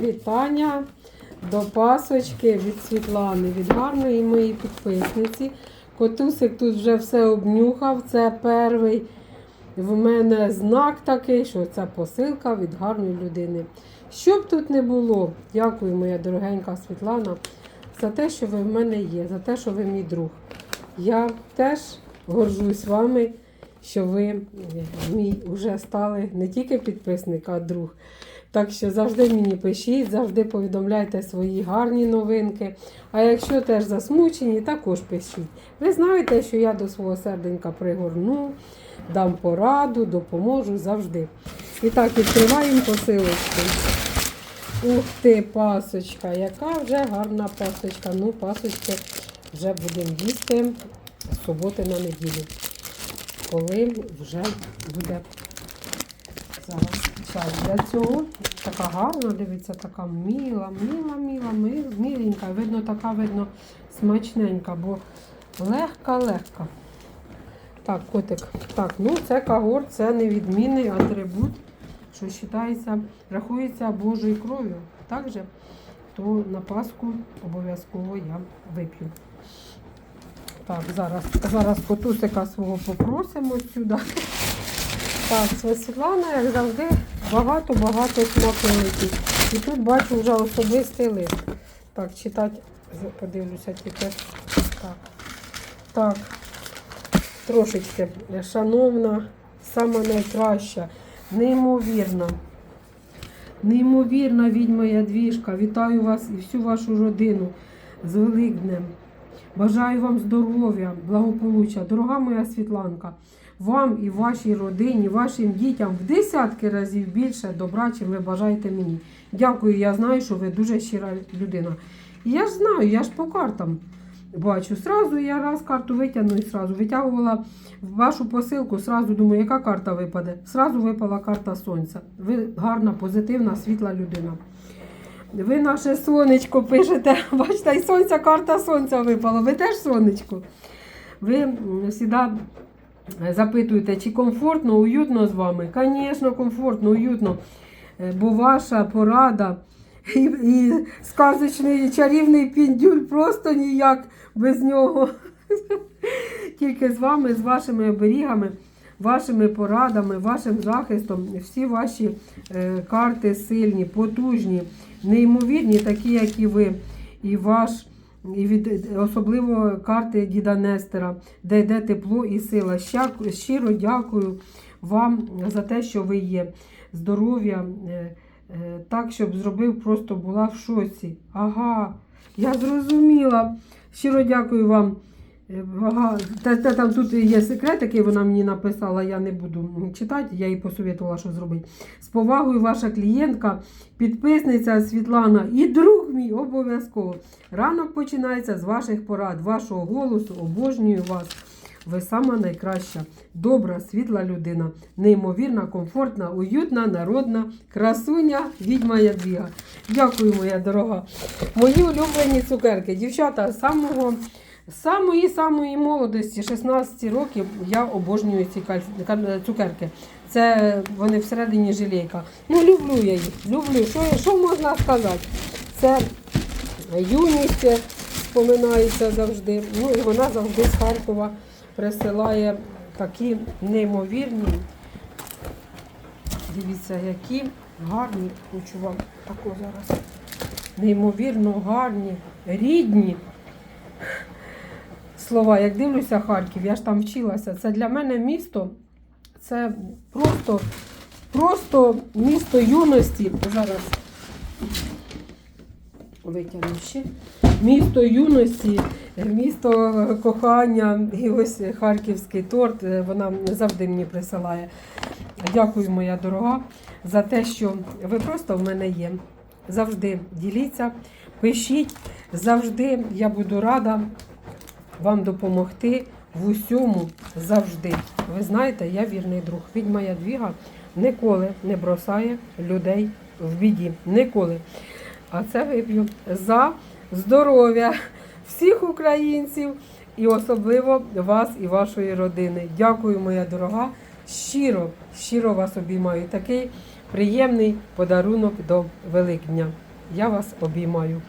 вітання до пасочки від Світлани, від гарної моєї підписниці. Котусик тут вже все обнюхав. Це перший в мене знак такий, що це посилка від гарної людини. Що б тут не було, дякую, моя дорогенька Світлана, за те, що ви в мене є, за те, що ви мій друг. Я теж горжусь вами, що ви мій вже стали не тільки підписник, а друг. Так що завжди мені пишіть, завжди повідомляйте свої гарні новинки. А якщо теж засмучені, також пишіть. Ви знаєте, що я до свого серденька пригорну, дам пораду, допоможу завжди. І так, відкриваємо посилочку. Ух ти, пасочка, яка вже гарна пасочка. Ну, пасочки вже будемо їсти з суботи на неділю. Коли вже буде зараз час для цього. Така гарна, дивіться, така міла, міла, міла, міленька. Видно, така, видно, смачненька, бо легка-легка. Так, котик. Так, ну це кагор, це невідмінний атрибут, що вважається, рахується Божою кров'ю. Так же, то на Пасху обов'язково я вип'ю. Так, зараз, зараз котусика свого попросимо сюди. Так, це Світлана, як завжди, багато-багато смаколиків. І тут бачу вже особистий лист. Так, читати, подивлюся тільки. Так. Так. Трошечки. Шановна, сама найкраща, неймовірна. Неймовірна відьма Ядвіжка. Вітаю вас і всю вашу родину з Великднем. Бажаю вам здоров'я, благополуччя. Дорога моя Світланка, вам і вашій родині, вашим дітям в десятки разів більше добра, чим ви бажаєте мені. Дякую, я знаю, що ви дуже щира людина. І я ж знаю, я ж по картам бачу. Сразу я раз карту витягну і сразу витягувала вашу посилку, сразу думаю, яка карта випаде. Сразу випала карта сонця. Ви гарна, позитивна, світла людина. Ви наше сонечко пишете. Бачите, і сонця, карта сонця випала. Ви теж сонечко. Ви завжди запитуєте, чи комфортно, уютно з вами. Звісно, комфортно, уютно. Е, Бо ваша порада і, і сказочний чарівний піндюль просто ніяк без нього. Тільки з вами, з вашими оберігами, вашими порадами, вашим захистом, всі ваші е, карти сильні, потужні, неймовірні, такі, як і ви, і ваш. І від особливо карти Діда Нестера, де йде тепло і сила. Щиро дякую вам за те, що ви є. Здоров'я, е, е, так, щоб зробив, просто була в шоці. Ага, я зрозуміла. Щиро дякую вам. Та, та, там тут є секрет, який вона мені написала, я не буду читати, я їй посовітувала, що зробити. З повагою, ваша клієнтка, підписниця Світлана і друг мій обов'язково. Ранок починається з ваших порад, вашого голосу. Обожнюю вас. Ви сама найкраща, добра, світла людина, неймовірна, комфортна, уютна, народна, красуня, відьма Ядвіга. Дякую, моя дорога. Мої улюблені цукерки. Дівчата, з самої самої молодості, 16 років, я обожнюю ці цукерки. Це вони всередині жилейка. Ну, люблю я їх. Люблю. Що, що можна сказати? Це юність споминається завжди. Ну і вона завжди з Харкова присилає такі неймовірні. Дивіться, які гарні, хочу вам таку зараз. Неймовірно гарні, рідні слова. Як дивлюся Харків, я ж там вчилася. Це для мене місто, це просто, просто місто юності. Зараз витягну ще. Місто юності, місто кохання і ось харківський торт. е, Вона завжди мені присилає. Дякую, моя дорога, за те, що ви просто в мене є. Завжди діліться, пишіть. Завжди я буду рада вам допомогти в усьому завжди. Ви знаєте, я вірний друг. Відьма Ядвіга ніколи не бросає людей в біді. Ніколи. А це вип'ю за здоров'я всіх українців і особливо вас і вашої родини. Дякую, моя дорога. Щиро, щиро вас обіймаю. Такий приємний подарунок до Великдня. Я вас обіймаю.